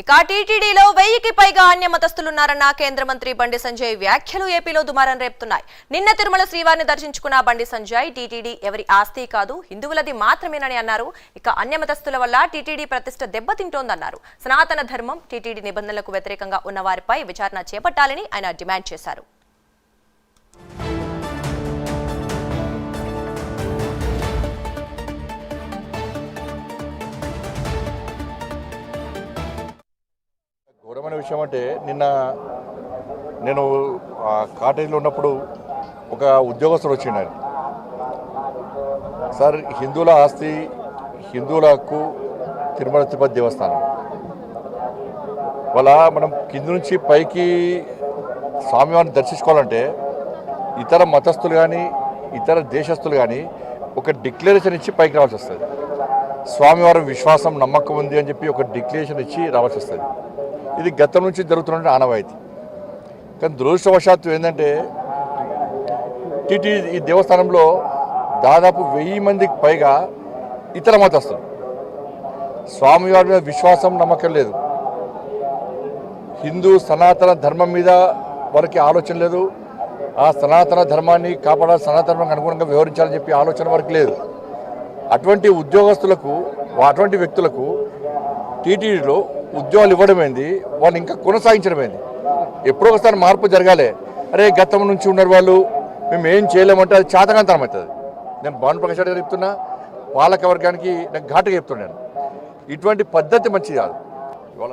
ఇక టీటీడీలో వెయ్యికి పైగా అన్య మతస్థులున్నారన్న కేంద్ర మంత్రి బండి సంజయ్ వ్యాఖ్యలు ఏపీలో దుమారం రేపుతున్నాయి. నిన్న తిరుమల శ్రీవారిని దర్శించుకున్న బండి సంజయ్ టీటీడీ ఎవరి ఆస్తి కాదు హిందువులది మాత్రమేనని అన్నారు. ఇక అన్య మతస్థుల వల్ల టీటీడీ ప్రతిష్ట దెబ్బతింటోందన్నారు. సనాతన ధర్మం టీటీడీ నిబంధనలకు వ్యతిరేకంగా ఉన్న వారిపై విచారణ చేపట్టాలని ఆయన డిమాండ్ చేశారు. ఘోరమైన విషయం అంటే నిన్న నేను కాటేజీలో ఉన్నప్పుడు ఒక ఉద్యోగస్తుడు వచ్చిండు ఆయన. సార్ హిందువుల ఆస్తి హిందువుల హక్కు తిరుమల తిరుపతి దేవస్థానం. వాళ్ళ మనం కింద నుంచి పైకి స్వామివారిని దర్శించుకోవాలంటే ఇతర మతస్థులు కానీ ఇతర దేశస్తులు కానీ ఒక డిక్లరేషన్ ఇచ్చి పైకి రావాల్సి వస్తుంది. స్వామివారి విశ్వాసం నమ్మకం ఉంది అని చెప్పి ఒక డిక్లరేషన్ ఇచ్చి రావాల్సి వస్తుంది. ఇది గతం నుంచి జరుగుతున్న ఆనవాయితీ. కానీ దురదృష్టవశాత్తు ఏంటంటే టీటీ ఈ దేవస్థానంలో దాదాపు వెయ్యి మందికి పైగా ఇతర మతస్తులు స్వామివారి మీద విశ్వాసం నమ్మకం లేదు. హిందూ సనాతన ధర్మం మీద వారికి ఆలోచన లేదు. ఆ సనాతన ధర్మాన్ని కాపాడాలి సనాతన ధర్మానికి అనుగుణంగా వ్యవహరించాలని చెప్పి ఆలోచన వారికి లేదు. అటువంటి ఉద్యోగస్తులకు అటువంటి వ్యక్తులకు టీటీడీలో ఉద్యోగాలు ఇవ్వడమైంది వాళ్ళు ఇంకా కొనసాగించడమైంది ఎప్పుడో ఒకసారి మార్పు జరగాలి. అరే గతం నుంచి ఉన్నారు వాళ్ళు. మేము ఏం చేయలేమంటే అది చాతకాంతరం అవుతుంది. నేను భాను ప్రకాష్ రెడ్డి గారు చెప్తున్నా పాలక వర్గానికి నాకు ఘాటుగా చెప్తున్నాను. ఇటువంటి పద్ధతి మంచిది కాదు. ఇవాళ